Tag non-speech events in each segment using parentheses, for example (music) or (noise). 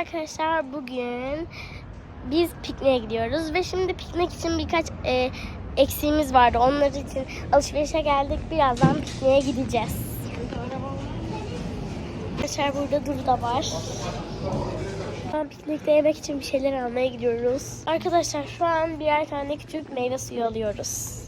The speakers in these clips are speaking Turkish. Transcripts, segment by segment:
arkadaşlar bugün biz pikniğe gidiyoruz ve şimdi piknik için birkaç e, eksiğimiz vardı. Onlar için alışverişe geldik. Birazdan pikniğe gideceğiz. Arkadaşlar burada Duru da var. An piknikte yemek için bir şeyler almaya gidiyoruz. Arkadaşlar şu an birer tane küçük meyve suyu alıyoruz.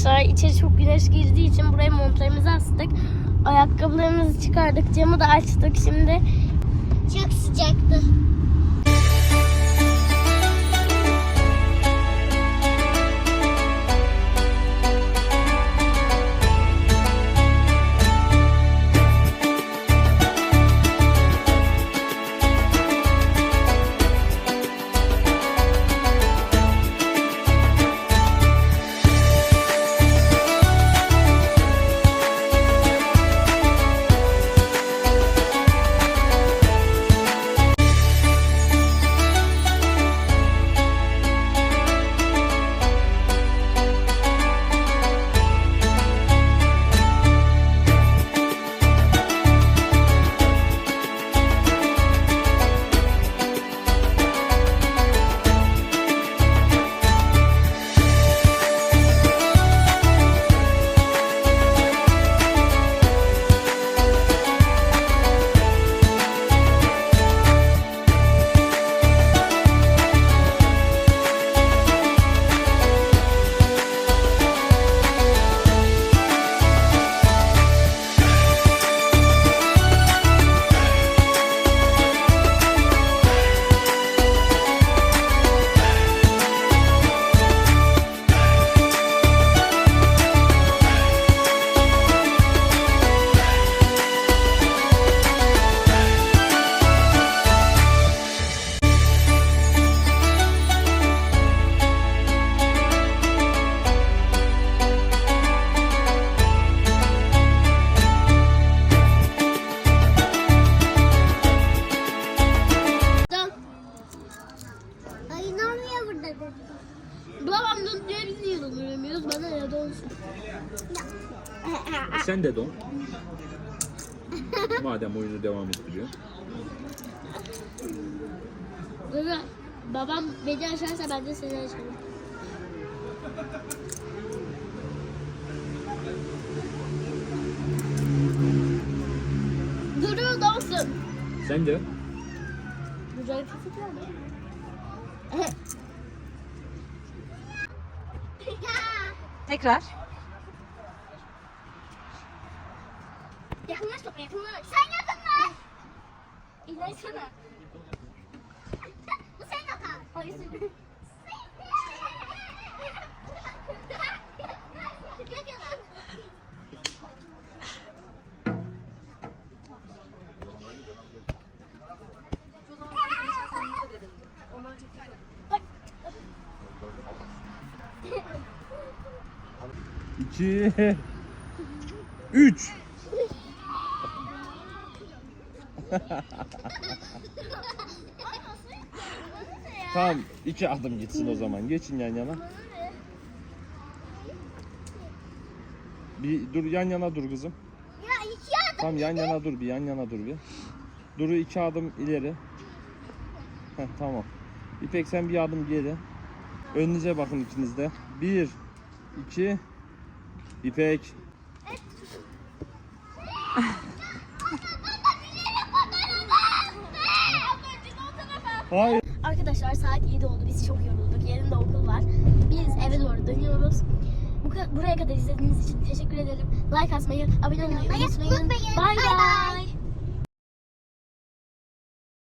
Arkadaşlar içeri çok güneş girdiği için buraya montlarımızı astık. Ayakkabılarımızı çıkardık. Camı da açtık. Şimdi çok sıcaktı. Dondurmuyoruz? Bana ne donsun. E sen de don. (laughs) Madem oyunu devam ettiriyor. Baba, babam beni aşarsa ben de seni aşarım. Duru donsun. Sen de. Güzel mu? (laughs) Tekrar. Yakınlaş topa yakınlaş. Sen yakınlaş. İlaçsana. Bu senin hatan. Hayır senin. İki. Üç. Tamam iki adım gitsin o zaman. Geçin yan yana. Bir dur yan yana dur kızım. Ya iki adım. Tamam yan yana dur bir yan yana dur bir. Duru iki adım ileri. Heh, tamam. İpek sen bir adım geri. Önünüze bakın ikiniz de. Bir, iki, İpek. Hayır. Arkadaşlar saat 7 oldu. Biz çok yorulduk. Yarın da okul var. Biz eve doğru dönüyoruz. Bu buraya kadar izlediğiniz için teşekkür ederim. Like atmayı, abone olmayı unutmayın. Bay bay.